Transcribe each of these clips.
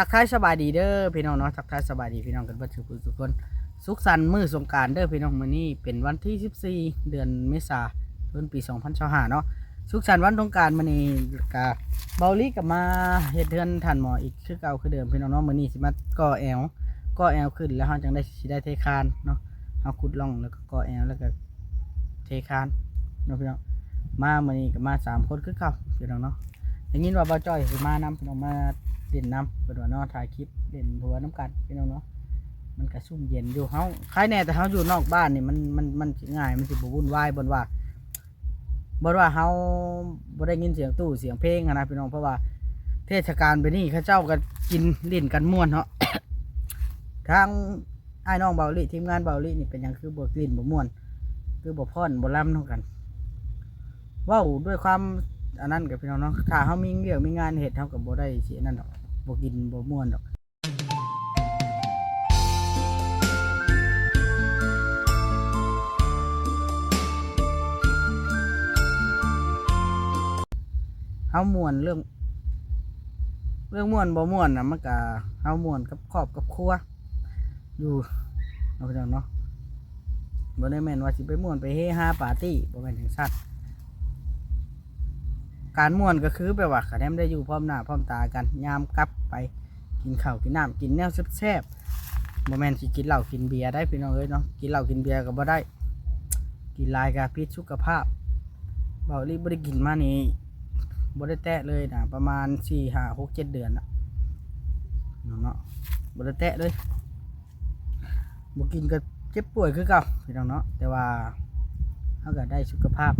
ทักทายสบายดีเด้อพี่น้องเนาะทักทายสบายดีพี่น้องกันเบิดทุกคนทุกคนสุขสันต์มื้อสงการเด้อพี่น้องมื้อนี้เป็นวันที่ 14 เดือนเมษายนปี 2025เนาะสุขสันต์วันสงการมื้อนี้กะเบาลี่กับมาเฮ็ดเทือนทันหมออีกคือเก่าคือเดิมพี่น้องเนาะมื้อนี้สิมาก่อแอวก่อแอวขึ้นแล้วเฮาจังได้สิได้เทคานเนาะเฮาขุดร่องแล้วก็ก่อแอวแล้วก็เทคานเนาะพี่น้องมามื้อนี้ก็มาสามคนคือเก่าพี่น้องเนาะได้ยินว่าบ่จ้อยสิมานํพี่น้องมา เล่นน้ำเพิ่นว่าเนาะถ่ายคลิปเล่นหัวน้ำกันพี่น้องเนาะมันก็ซุ่มเย็นอยู่เฮาใครแน่แต่เฮาอยู่นอกบ้านนี่มันมันมันง่ายมันสิบ่วุ่นวายบนว่าบนว่าเฮาบ่ได้ยินเสียงตู้เสียงเพลงนะพี่น้องเพราะว่า เทศกาลไปนี่เขาเจ้าก็กินเล่นกันม่วนเนาะทางไอ้น้องเบาลิทีมงานเบาลินี่เป็นยังคือบ่กลิ่นบ่ม่วน คือบ่พรบ่ล่ำเท่ากันว้าด้วยความอันนั้นกับพี่น้องเนาะถ้าเฮามีเรื่องมีงานเฮ็ดเฮาก็บ่ได้เสิอันนั้นดอก บ่กินบ่ม่วนดอกเฮาม่วนเรื่อง เรื่องม่วนบ่ม่วนนะมันก็เฮาม่วนกับครอบกับครัวอยู่เนาะพี่น้องเนาะบ่ได้แม่นว่าสิไปม่วนไปเฮฮาปาร์ตี้บ่แม่นถึงสัตว์ การม่วนก็คือแปลว่าคะแนนได้อยู่พร้อมหน้าพร้อมตากันยามกลับไปกินข้าวกินน้ำกินแนวแซ่บๆบ่แม่นสิกินเหล้ากินเบียร์ได้พี่น้องเอ้ยเนาะกินเหล้ากินเบียร์ก็บ่ได้ กินลายก็พิษสุขภาพเบาลีบ่ได้กินมานี่บ่ได้แตะเลยนะประมาณสี่ห้าหกเจ็ดเดือนละเนะเนาะบ่ได้แตะเลยบ่กินก็เจ็บป่วยคือเก่าพี่น้องเนาะแต่ว่าเฮาก็ได้สุขภาพ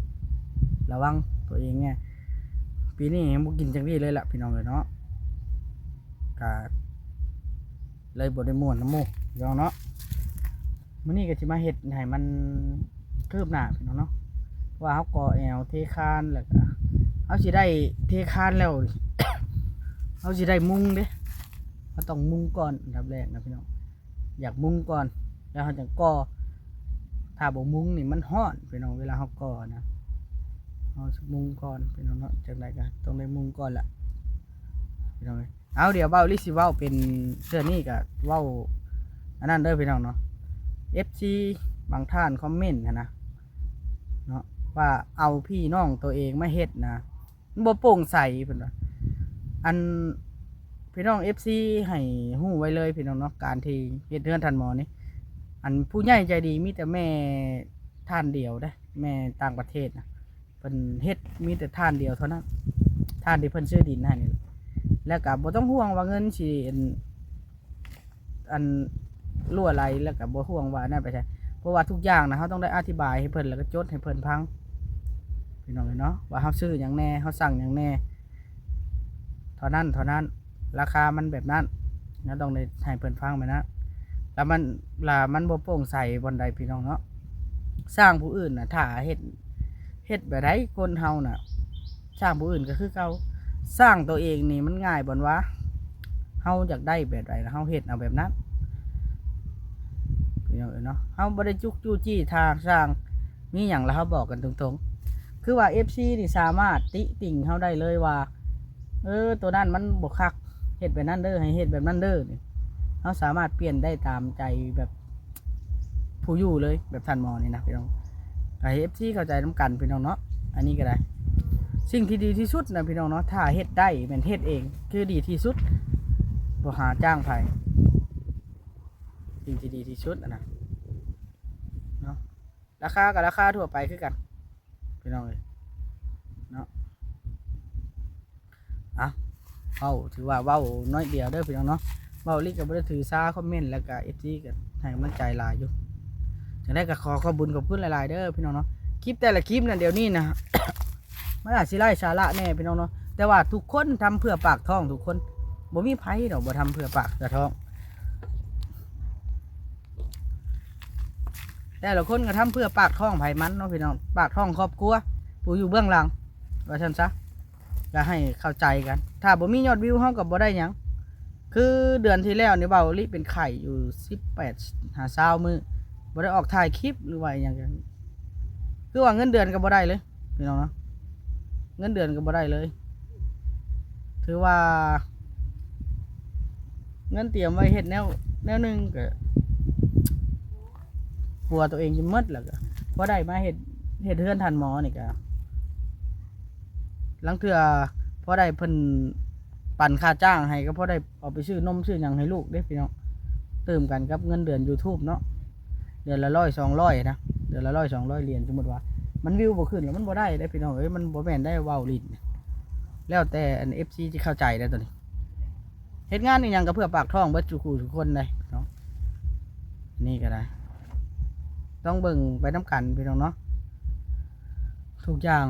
ระวังตัวเองไง ปีนี้ยังบ่กินจังนี้เลยล่ะพี่น้องเอ้ยเนาะก็เลยบ่ได้ม่วนน้ำมูพี่น้องเนาะมื้อนี้ก็สิมาเฮ็ดให้มันคืบหน้าพี่น้องเนาะว่าเฮาก่อแอวเทคานแล้วก็เอาสิได้เทคานแล้วเอาสิได้มุงเด้เราต้องมุงก่อนอันดับแรกนะพี่น้องอยากมุงก่อน แล้วเราจะก่อถ้าบ่มุงนี่มันฮ้อนพี่น้องเวลาเราก่อนะ เอาสิมุงก่อนพี่น้องเนาะจังไดก็ต้องได้มุงก่อนละพี่น้องเอ้ยเอาเดี๋ยวเว้าลิสิเว้าเป็นเสื้อนี่ก็เว้าอันนั้นเด้อพี่น้องเนาะ FC บางท่านคอมเมนต์หั้นะเนาะว่าเอาพี่น้องตัวเองไมาเฮ็ดนะมันบ่โปร่งใสเพิ่นว่าอันพี่น้อง FC ให้ฮู้ไว้เลยพี่น้องเนาะการที่เฮ็ดเรือนทันหมอนี่อันผู้ใหญ่ใจดีมีแต่แม่ท่านเดียวได้แม่ต่างประเทศนะ เพิ่นเฮ็ดมีแต่ท่านเดียวเท่านั้นท่านที่เพิ่นซื้อดินให้นี่แล้วก็บ่ต้องห่วงว่าเงินสิอันอันรั่วไหลแล้วก็บ่ห่วงว่านั่นไปใช่เพราะว่าทุกอย่างนะเฮาต้องได้อธิบายให้เพิ่นแล้วก็จดให้เพิ่นพังพี่น้องเนาะว่าเขาซื้ออย่างแน่เขาสั่งอย่างแน่เท่านั้นเท่านั้น ราคามันแบบนั้นนะต้องได้ให้เพิ่นฟังไปนะแล้วมันลามันบ่โปร่งใสบนใดพี่น้องเนาะสร้างผู้อื่นน่ะถ้าเฮ็ด เฮ็ดแบบใดคนเฮาน่ะ สร้างผู้อื่นก็คือเก่าสร้างตัวเองนี่มันง่ายบนว่าเฮาอยากได้แบบใดเฮาเฮ็ดเอาแบบนั้นเอ้ยเนาะเฮาบ่ได้จุกจู้จี้ทางสร้างมีหยังแล้วเฮาบอกกันตรงๆ คือว่า FC นี่สามารถติติ่งเขาได้เลยว่า เออ ตัวนั้นมันบกคักเฮ็ดแบบนั้นเด้อให้เฮ็ดแบบนั้นเด้อนี่เขาสามารถเปลี่ยนได้ตามใจแบบผู้อยู่เลยแบบทันหมอนี่นะพี่น้อง ไอเอฟซีเข้าใจน้ำกันพี่น้องเนาะอันนี้ก็ได้ สิ่งที่ดีที่สุดนะพี่น้องเนาะถ้าเฮ็ดได้แมันเฮ็ดเอง คือดีที่สุดบ่หาจ้างไผสิ่งที่ดีที่สุดนะเนาะราคากับราคาทั่วไปคือกันพี่น้องเลยเนาะอะเว้าถือว่าเว้าน้อยเดียวเด้อพี่น้องเนาะเว้าลิกกับ่ได้ถือซาคอมเมนต์แล้วก็เอฟซีกันให้กำลังใจลายอยู่ จังได้ก็ขอขอบคุญขอบคุณหลายๆเด้อพี่น้องเนาะคลิปแต่ละคลิปนั่นเดี๋ยวนี้นะ มันอาจสิไล่สาระแน่พี่น้องเนาะแต่ว่าทุกคนทำเพื่อปากท้องทุกคนบ่มีไผดอกบ่ทำเพื่อปากเพื่ท้องแต่ละคนก็ทำเพื่อปากท้องไผมันเนาะพี่น้องปากท้องครอบครัวผู้อยู่เบื้องหลังว่าฉันซะก็ให้เข้าใจกัน ถ้าบ่มียอดวิวเฮาก็บ่ได้หยังคือเดือนที่แล้วนี่เบาลิเป็นไข่อยู่18หา20มื้อ บ่ได้ออกถ่ายคลิปหรือว่าอหยังกันคือว่าเงินเดือนก็บ่ได้เลยพี่น้องเนาะเงินเดือนก็บ่ได้เลย ถือว่า เงินเตรียมไว้เฮ็ดแนวแนวหนึงก็กลัวตัวเองจะหมดแล้วก็พอได้มาเฮ็ดเฮ็ดเฮือนทันหมอนี่ก็ลังเทื่อพอได้เพิ่นปั่นค่าจ้างให้ก็พอได้เอาไปซื้อนมซื้อหยังให้ลูกเด้พี่น้องเติมกันกับเงินเดือน YouTube เนาะ ดือนละร้อยสองร้อยนะเดือนละร้อยสองร้อยเหรียญสมมติว่า มันวิวบ่ขึ้นแล้วมันบ่ได้ได้พี่น้องเอ้ยมันบ่แม่นได้เว้าลิ้นแล้วแต่อัน FC ที่เข้าใจได้ตัวนี้เฮ็ดงานอีหยังก็เพื่อปากท้องเบิดทุกคู่ทุกคนเลยเนาะนี่ก็ได้ ต้องเบิ่งไปน้ำกันพี่น้องเนาะทุกอย่าง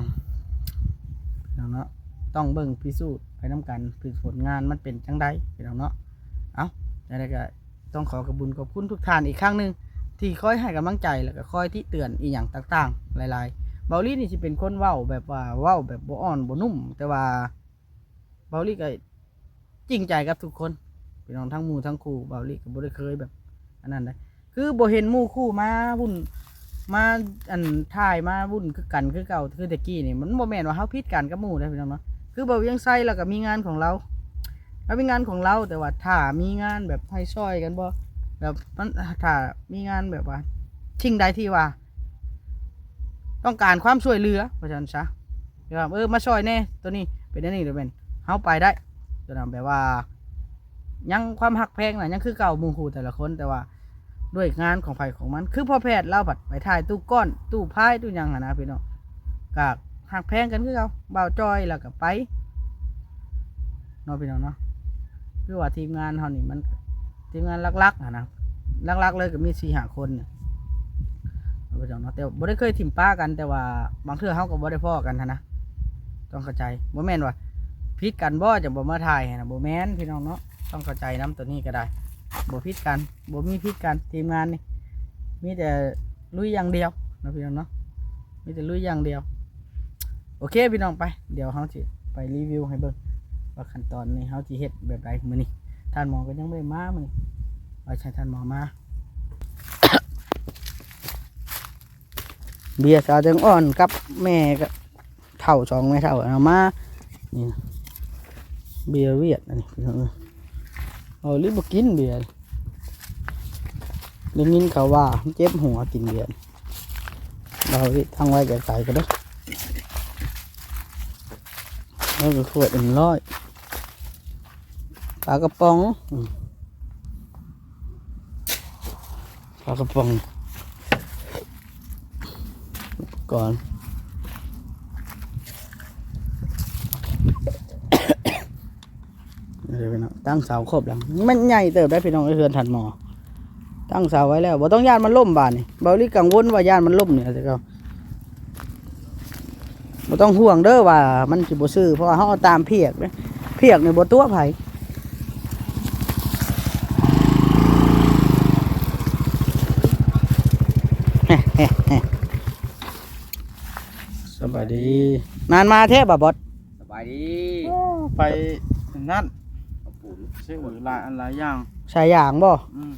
พี่น้องเนาะต้องเบิ่งพิสูจน์ไปน้ำกันคือผลงานมันเป็นจังไดพี่น้องเนาะเอาแล้วก็ต้องขอกระบุญขอบคุณทุกท่านอีกครั้งหนึ่ง ที่คอยให้กำลังใจแล้วก็คอยที่เตือนอีหยังต่างๆ หลายๆเบาลี่นี่สิเป็นคนเว้าแบบว่าเว้าแบบบ่อ่อนบ่นุ่ม แต่ว่าเบาลี่ก็จริงใจกับทุกคนพี่น้องทั้งหมู่ทั้งครูเบาลี่ก็บ่ได้เคยแบบ อันนั้นเลยคือบ่เห็นหมู่คู่มาวุ่นมาอันถ่ายมาวุ่นคือกันคือเก่าคือตะกี้นี่มันบ่แม่นว่าเฮาผิดกันกับหมู่เด้พี่น้องเนาะคือเบาเวียงไซแล้วก็มีงานของเราเรามีงานของเราแต่ว่าถ้ามีงานแบบให้ช่อยกันบ่ แบบมันถ้ามีงานแบบว่าชิงใดที่ว่า ต้องการความช่วยเหลือเพราะฉะนั้นซะแบบเออมาช่วยแน่ตัวนี้เป็นอันนี้เดี๋ยวเป็นเฮาไปได้ตัวนั้นแบบว่า ยังความหักแพงน่ะยังคือเก่ามู่คู่แต่ละคนแต่ว่าด้วยงานของไผของมัน คือพอแพทย์เล่าผัดไปถ่ายตู้ก้อน ตู้พายตู้ยังอะนะพี่น้องกากหักแพงกันคือเก่าเบาจอยแล้วก็ไปเนาะพี่น้องเนาะคือว่าทีมงานเฮานี่มัน ทีมงานลักๆอะนะลักๆเลยก็มีสี่ห้าคนเนี่ยเอาไปจังเนาะแต่บ่ได้เคยถิ่มป้ากันแต่ว่าบางเทื่อเฮาก็บ่ได้พ้อกันหั้นะต้องเข้าใจบ่แม่นว่าพิดกันบ่จะบ่มาถ่ายนะบ่แม่นพี่น้องเนาะต้องเข้าใจน้ตัวนี้ก็ได้บ่พิดกันบ่มีพิดกันทีมงานนี่มีแต่ลุยอย่างเดียวนะพี่น้องเนาะมีแต่ลุยอย่างเดียว โอเคพี่น้องไป เดี๋ยวเฮาสิไปรีวิวให้เบิ่งว่าขั้นตอนนี้เฮาสิเฮ็ดแบบใดมื้อนี้ ท่านหมอก็ยังไม่มามึงเอาใช้ท่านหมอมา เบียร์สาวจังอ่อนกับแม่ก็เท่าสองแม่เท่าเอามานี่เบียร์เวียดอันนี้พี่น้องเอ้ยเอาลิบกินเบียร์ได้ยินเขาว่าเจ็บหัวกินเบียร์เราทางไว้แก่ไก่ก็ได้แล้วก็ขวดอื่นร้อย ปลากระป๋องอืมปลากระป๋องก่อนเดี๋ยวพี่น้องตั้งเสาครบแล้วมันใหญ่เติบได้พี่น้องไอ้เฮือนถัดหมอ ตั้งเสาไว้แล้วบ่ต้องย่านมันล่มบานนี่เบาลี่กังวลว่าย่านมันล่มเนี่ยแต่ก็บ่ต้องห่วงเด้อว่ามันสิบ่ซื้อเพราะว่าเฮาเอาตามเพียกเด้เพียกนี่บ่ตัวไผ สบายดี นานมาเทพบ่บอสสบายดีไปนั่นขอบคุณซื้อหรือหลายอันหลายอย่างชายอย่างบ่อืม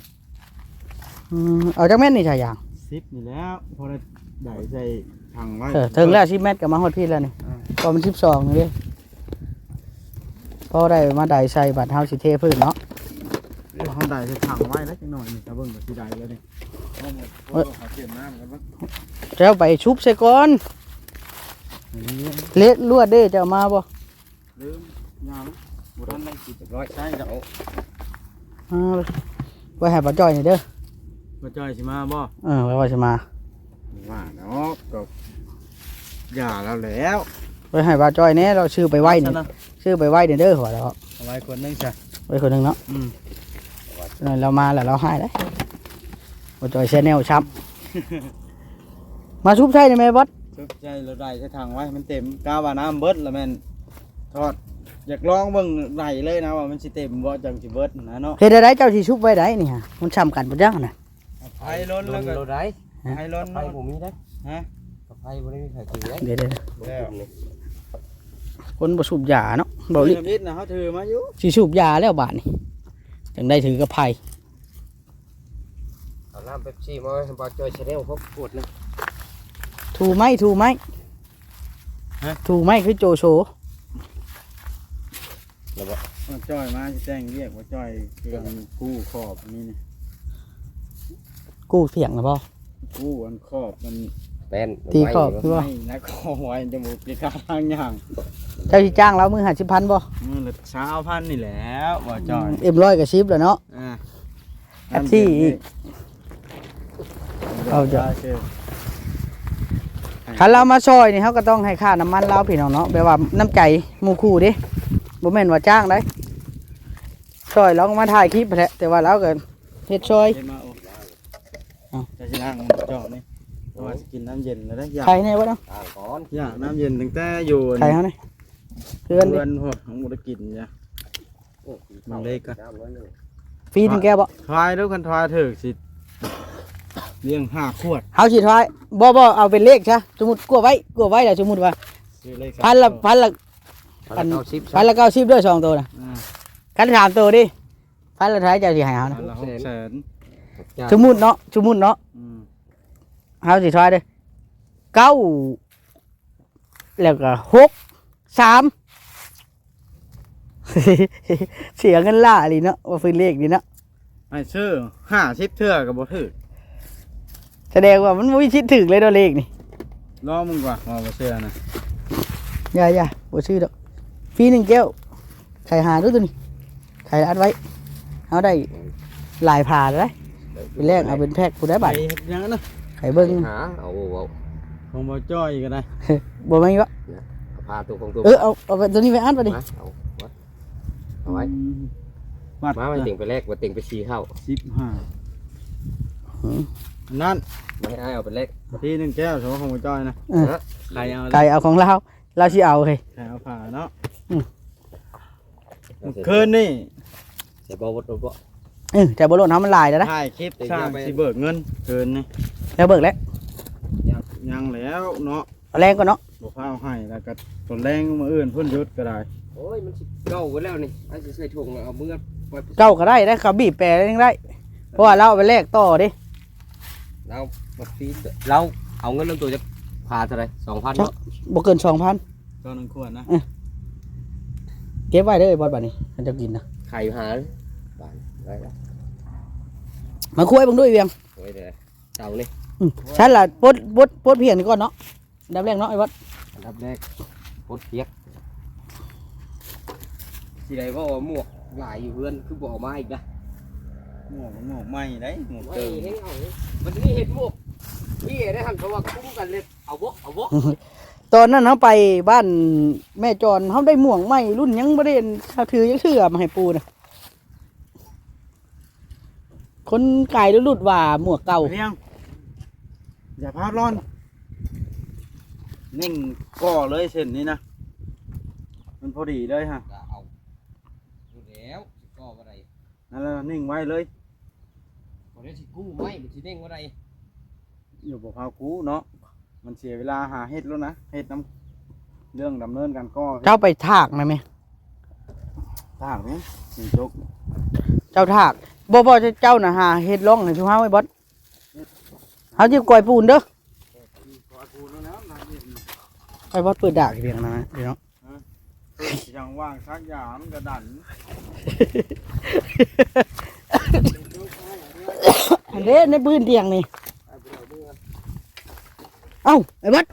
อืมเอาจักแม่นนี่ชายอย่างซิปนี่แล้วพอได้ได้ใจถังไว้เออถึงแล้วสิแมตรก็มาฮอดพี่แล้วนี่อ่าก็มัน12นี่เด้พอได้มาได้ใส่บัตรเฮาสิเทพื้นเนาะเขาได้จะถังไว้แล้วจังหน่อยนี่จะเบิ่งกับสิได้แล้วนี่เอาหมดเอ้ยเอาเก็บน้ำกันบ้างแล้วไปชุบใส่ก่อนอันนี้ เละลวดเด้จะเอามาบ่ลืมยางบุรันได้กินเรียบร้อยใช่จะเอาอ่าไว้ให้บ่จ้อยนี่เด้อมาจอยสิมาบ่เออไว้ว่าสิมาว่าเนาะก็อย่าแล้วแล้วไว้ให้บ่จ้อยแน่เราชื่อไปไว้นี่ฉะนั้นชื่อไปไว้นี่เด้อหัวแล้วเอาไว้คนหนึงจ้ะไว้คนหนึงเนาะอืมเรามาแล้วเราให้ได้บ่จ้อยแชนแนลช้ำมาชุบใช่ได้ไหมบอส ชุบใจเราได้ใช้ถังไว้มันเต็มกาว่าน้ำเบิดแล้วแม่นทอดอยากลองเบิ่งไหลเลยนะว่ามันสิเต็มบ่จังสิเบิดนะเนาะเฮ็ดได้เจ้าสิชุบไว้ได้นี่ฮะมันช้ำกันบ่จังน่ะไฟล้นแล้วก็รถไรไฟล้นไฟเนาะผมมีได้ฮะกับไฟบ่ได้มีใครถือได้เดี๋ยวเดี๋ยวแล้วคนบ่สูบยาเนาะบ่บลิริษนะเขาถือมาอยู่สิสูบยาแล้วบาดนี่จังได้ถือกระไผเอาน้ำเป๊ปซี่มาให้บอลจอยชาแนลเขาปวดนึง ถูไหมถูไหมถูไหมคือโจโฉแล้วบ่ว่าจ้อยมาสิแจ้งเรียกว่าจ้อยเกินกู้ขอบนี่นี่กู้เสียงนะบ่ กู้อันขอบมันเป็นตีขอบคือ ว่า ไม่นะขอไว้จมูกกีตาทางอย่างเจ้าสิจ้างเรามือหาสิพันบ่มือละเช้าพันนี่แหล้วว่าจ้อยเอ็มร้อยกับชิปแล้วเนาะ อ่าแท็กซี่อีกเอาจ้ะ เชิญ คันเรามาซอยนี่เขาก็ต้องให้ค่าน้ำมันเราพี่น้องเนาะแปลว่าน้ำใจหมู่คู่เด้บ่แม่นว่าจ้างได้ซอยเราก็มาถ่ายคลิปแหละแต่ว่าเราก็เฮ็ดซอยเดี๋ยวมาโอ้เอาจะสินั่งจอดนี่เพราะว่าสิกินน้ำเย็นแล้วได้อยากใครแน่บ่เนาะต่างก่อนอยากน้ำเย็นตั้งแต่อยู่ใครเฮานี่เพื่อนดิเพื่อนพวกของบุตรกินจ้ะโอ้มันเล็กอะน้ำน้อยหนึ่งฟรีถึงแก้วบ่ทายด้วยกันทายเถิกสิ เลี้ยงห้าขวดเฮาสิทายบ่บ่เอาเป็นเลขซะสมมุติกลัวไว้กลัวไว้แล้วสมมุติว่าซื้อเลขพันละพันละพันเก้าสิบพันละ90ด้วยสองตัวน่ะอ่าคันถามตัวดิพันละเท่าไหร่เจ้าสิให้เฮาพันะนละหกแสนสมมุติเนาะสมมุติเนาะอืมเฮาสิทายเด้อเก้าแล้วก็หกสาม เสียเงินล่าอีหลีเนาะว่าฟื้นเลขดีเนาะ ไอ้ซื้อห้าสิบเทื่อกับบ่ถือ แสดงว่ามันบ่มีชิดถึกเลยเนาะเลขนี่รอมึงกว่าว่าบ่เชื่อนะอย่าอย่าบ่ซื้อดอกฟรีหนึ่งแก้วไข่หาด้วยตัวนี้ไข่อัดไว้เอาได้หลายผ่าเลยเป็นแรกเอาเป็นแพ็คผู้ได้ไปบัตรเฮ็ดหยังนะไข่เบิ้งหาเอาเอาเอาของบ่จ้อยก็ได้บ่แม่นวะเอาพาตัวของตัวเออเอาเอาไปตัวนี้ไปอัดไปดิมาเอาวัดเอาไว้บัตรมาไปติ่งไปแรกมาติ่งไปชี้เข้า สิบห้า นั่นมาให้อ้ายเอาไปแรกทีหนึ่งแก้วสองของบ่จ้อยนะเออ ใครเอาไก่เอาของเราเราสิเอาเฮ้ย ใครเอาผ่าเนาะอืมคืนนี่เสียบอวัดรถบ่ เออแต่บ่โลดเฮามันหลายแล้วนะถ่ายคลิปสร้างสิเบิกเงินคืนนี่แล้วเบิกแล้วยังแล้วเนาะเอาแรงก่อนเนาะบ่พาเอาให้แล้วก็ตนแรงมาอื่นเพิ่นหยุดก็ได้โอ้ย มันสิเก่าไว้แล้วนี่ไอ้สิใส่ถุงเอามือไปเก้าก็ได้ได้เขาบีบแปรยังได้ เพราะว่าเราเอาไปแลกต่อดิ เราบัดฟีดเราเอาเงินลงตัวจะพาเท่าไหรสองพันเนาะบ่เกินสองพันตอนนึงขวดนะเก็บไว้เด้อบอสบัดนี้มันจะกินนะไข่หาบานได้แล้วมาคุยเบังด้วยเวียงไว้เดี๋ยวเต่านี่อืมฉันล่ะปดปดปดเพียงนี่ก่อนเนาะอันดับแรกเนาะไอ้บอสอันดับแรกโคตรเพียกที่ใดว่าหมวกหลายอยู่เพื่อนคือบอกมาอีกนะ หมวกหมวกใหม่ได้หมวกไม่เติมเห็นเอามันนี่เห็นหมวกพี่ได้หันเพราะว่าคุ้มกันเลยเอาบ่เอาบ่ตอนนั้นเขาไปบ้านแม่จอนเขาได้หม่วงใหม่รุ่นยังไม่ได้เขาถือยังเชื่อมาให้ปูนะคนไก่รุ่นว่าหมวกเก่าเพียงอย่าพลาดร้อนนิ่งก่อเลยเส้นนี้นะมันพอดีเลยฮะเอาดูแล้วสิก็ว่าไรนั่นแหละนิ่งไว้เลย พอได้สิกู้ไม่มันสิเด้งว่าไรอยู่บ่พากูเนาะมันเสียเวลาหาเฮ็ดแล้วนะเฮ็ดน้ำเรื่องดำเนินการก่อเจ้าไปถากนะไหมทางนี้สิจกเจ้าถากบ่บ่เจ้าน่ะหาเฮ็ดร่องให้ชูเฮาไว้บอสเขาจะกอยปูนเด้อก่อกูแล้วนะนายเย็นไอ้บอสเปิดดากเพียงนะพี่น้องยังว่างซักยามกระดัน อันเด้ในพื้นเตียงนี่ เอ้าไอ้บัด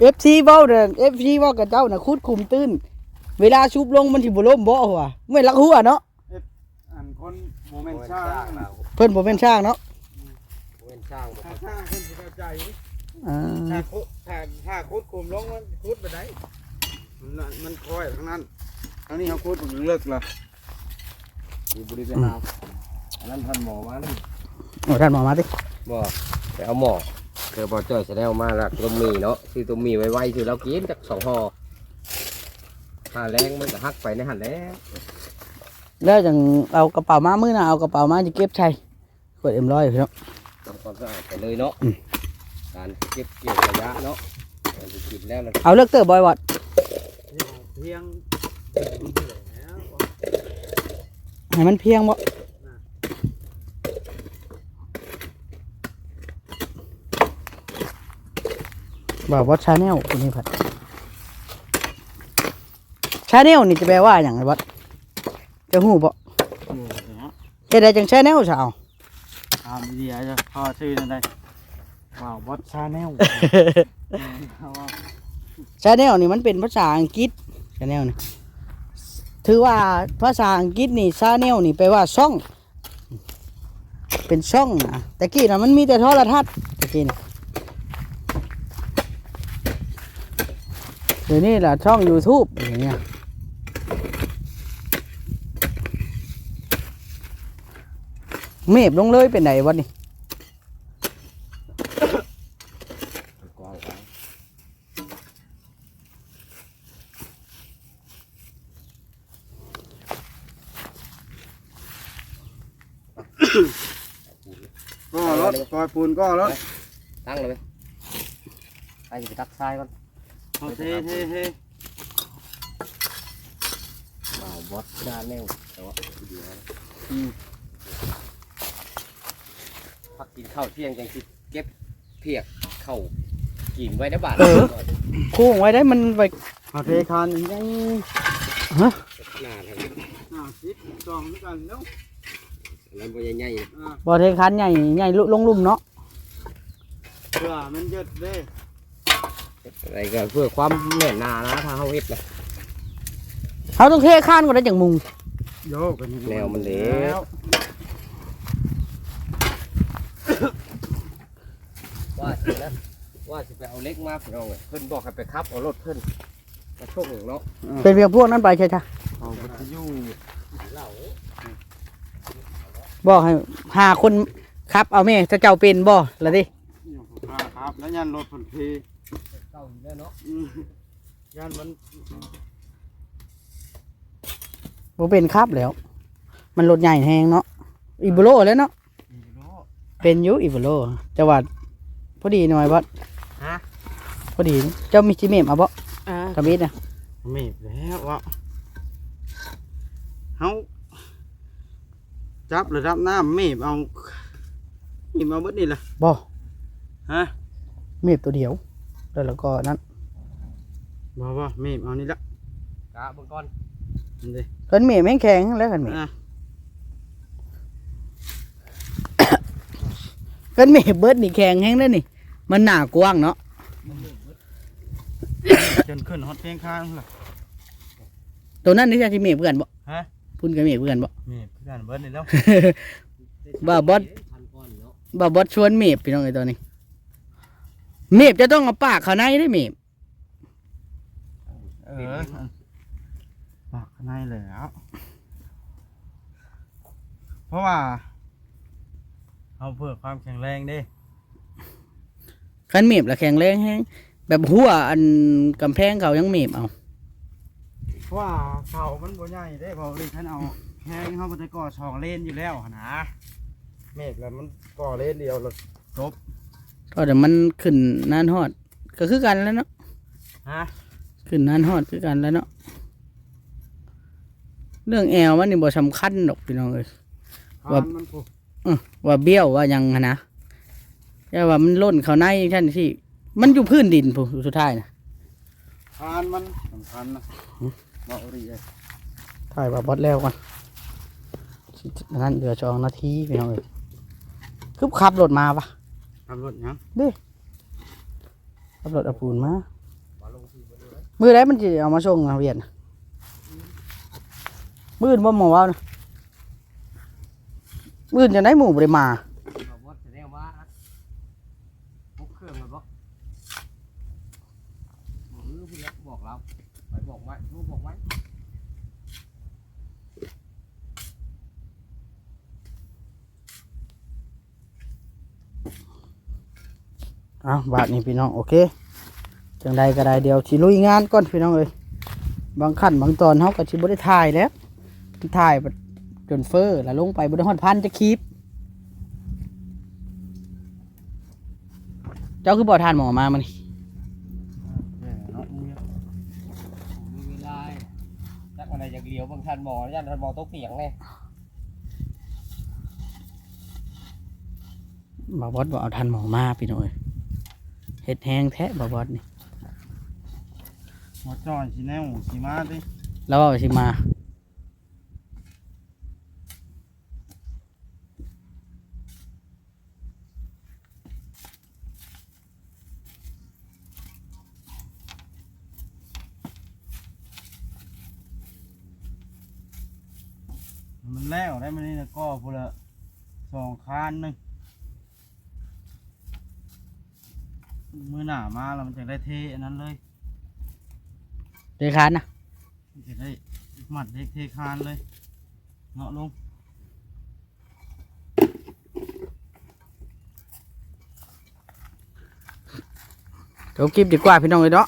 เอฟซีเว้าเด้อเอฟซีเว้ากับเจ้าน่ะคุดคุมตื้น เวลาชุบลงมันสิบ่ล้มบ่หัวไม่ลักหัวเนาะอันคนโมเมนต์ช่างเราเพิ่นบ่เป็นช่างเนาะเป็นช่างบ่ถ้าช่างคนสิเข้าใจอ่าถ้าคุถ้าถ้าคุดคุมลงมันคุดไปไหนมันน่ะมันคอยทั้งนั้นทั้งนี้เขาคุดมันเลิกละ มีบริเวณน้ำอันนั้นท่านหมอมานี่โอ้ท่านหมอมาดิบ่ไปเอาหมอเดี๋ยวบอจ่อยแสดงมาละตัวมีเนาะคือตัวมีไว้ๆคือเรากินจากสองห่อถ้าแรงมันก็หักไปในหันแล้วแล้วจังเอากระเป๋ามามื้อหน่ะเอากระเป๋ามาจะเก็บใช้ขวดเอ็มร้อยพี่น้องทำความสะอาดไปเลยเนาะอืมการเก็บเกี่ยวระยะเนาะเราจะกินแล้วนะเอาเลิกเตอร์บอยวัดเพียง ให้มันเพียงบ่บ่าววัดชาแนลตัวนี้ผัดชาแนลนี่จะแปลว่าอย่างไรบอสจะหูบ่อืมเดี๋ยวนะเฮ็ดได้จังชาแนลสาวตามดีๆจะพอชื่อนั่นได้ว้าวบอสชาแนลเอาว่าชาแนลนี่มันเป็นภาษาอังกฤษชาแนลนี่ ถือว่าภาษาอังกฤษนี่ชาแนลนี่แปลว่าช่อง เป็นช่องนะแต่กี้นะมันมีแต่โทรทัศน์แต่กี้นี่เดี๋ยวนี้ล่ะช่อง YouTube อย่างเงี้ยเมฟลงเลยเป็นไหนวันนี้ กว้างไป ก็รถปล่ อยปูนก็รถตั้งเลยไปไปตักทรายก่อนเอาเทเทเทว้าวบอสด้านแนวแต่ว่าเดียวนะพักกินข้าวเที่ยงจังสิเก็บเพียกเข้ากินไว้ในบ้านเออ คู่ไว้ได้มันไปเอาเทคานยังฮะหนาทางห้าสิบสองด้วยกันเนาะ แล้วบ่ใหญ่ๆนะอ่าบ่อเทคันใหญ่ใหญ่ลุลงลุ่มเนาะเพื่อมันเยอะเด้อะไรก็เพื่อความแน่นหนานะถ้าเฮาเฮ็ดนะเขาต้องเทคันก็ได้จังมุงโยกกันอยู่แนวมันเละแล้วว่าสินะว่าสิไปเอาเล็กมาพี่น้องเอ้ยเพิ่นบอกให้ไปขับเอารถเพิ่นมาโชคหนึ่งเนาะเป็นเพียงพวกนั้นไปใช่ไหมเอาไปที่อยู่เหล้า บอกให้หาคนครับเอาแม่ถ้าเจ้าเป็นบ่ละดิอ่าครับ แล้วยันรถผลเพเก่าอยู่แล้วเนาะอืมยันมันบ่เป็นครับแล้ว มันรถใหญ่แฮงเนาะอีโบโลแล้วเนาะอีโลเป็นอยุอีโบโลจังหวัดพอดีหน่อยบ่ฮะพอดีเจ้ามีจิเมมเอาบ่อ่ากระบิดนะเมฟแล้ววะเฮา จับระดับน้ำเมฟเอาเมฟเอาเบิดนี่ล่ะบ่ฮะเมมตัวเดียว แล้วแล้วก็นั้นบ่บ่เมฟเอานี่ละกะเบิ่งก่อนนี่เด้กันเมมแห้งแข็งแล้วกันเมมอะกันเมมเบิดนี่แข็งแห้งแล้วนี่ มันหนากว้างเนาะจนขึ้นฮอตเพลงข้างล่ะตัวนั้นนี่จะจิเมมเพื่อนบ่ฮะ พุ่นกับเมมเพื่อนบ่เมฟคือกันเบิดนี่แล้วบ้าบอสพันก้อนเนาะบ่บดชวนเมฟพี่น้องไอ้ตัวนี้ เมฟจะต้องเอาปากเขาในได้เมฟเออปากข้างในเลยแล้วเพราะว่าเอาเพื่อความแข็งแรงเด้คันเมฟละแข็งแรงแฮงแบบหัวอันกำแพงเขายังเมฟเอาเพราะ ว่าเขามันบ่ใหญ่เด้เพอเลยท่านเอาแห้งเข้าไปก่อสองเลนอยู่แล้วหั่นนะเมฆแล้วมันก่อเลนเดียวแล้วจบก็เดี๋ยวมันขึ้นนานฮอด ก็คือกันแล้วเนาะฮะขึ้นนานฮอดคือกันแล้วเนาะเรื่องแอลมันนี่บ่สำคัญดอกพี่น้องเอ้ย ว่าทานมันผูกว่าเบี้ยวว่าหยังหั้นนะแต่ว่ามันล่นเขาในท่านที่ มันอยู่พื้นดินผู้สุดท้ายนะทานมันสำคัญนะ บอกดีเลยถ่ายว่าบอสแล้วก่อนสินั่นเหลือจองนาทีพี่น้องเอ้ยคือขับรถมาปะทำรถยังขับรถเอาปูนมามือไรมันจะเอามาส่งเอาเวียนน่ะมืออื่นบ่หมอว่านะมืออื่นจะได้หมู่บริมาบอกว่าจะแนวมาพกเครื่องมันบ่บอกเออพี่เล็กบอกเราไปบอกไว้ลูกบอกไว้ เอาบาทนี้พี่น้องโอเคจังใดก็ได้เดี๋ยวสิลุยงานก่อนพี่น้องเอ้ยบางขั้นบางตอนเขาก็สิบ่ได้ถ่ายแล้วถ่ายไปจนเฟอร์แล้วลงไปบ่ได้ฮอดพันจะคลิปเจ้าคือบ่ทานหมอมามันเนาะมีเวลาจักอะไรอยากเลี้ยวบางทันหมอยันทันหมอตกเปียงไงบ่บอสบ่เอาทานหมอมาพี่น้องเอ้ย เฮ็ดแห้งแท้บ่บอสนี่หมอจอยสีแนวสีมาดิแล้วว่าสิมามันแล้วได้มันนี่นะก็พนละสองคานหนึงมือห นามาแล้วมันจะได้เทอันนั้นเลยเดคานนะมันจะได้หมัดเด็กเทคานเลยเนาะลุงเดี๋ยวคลิปดีกว่าพี่น้องเลยเนาะ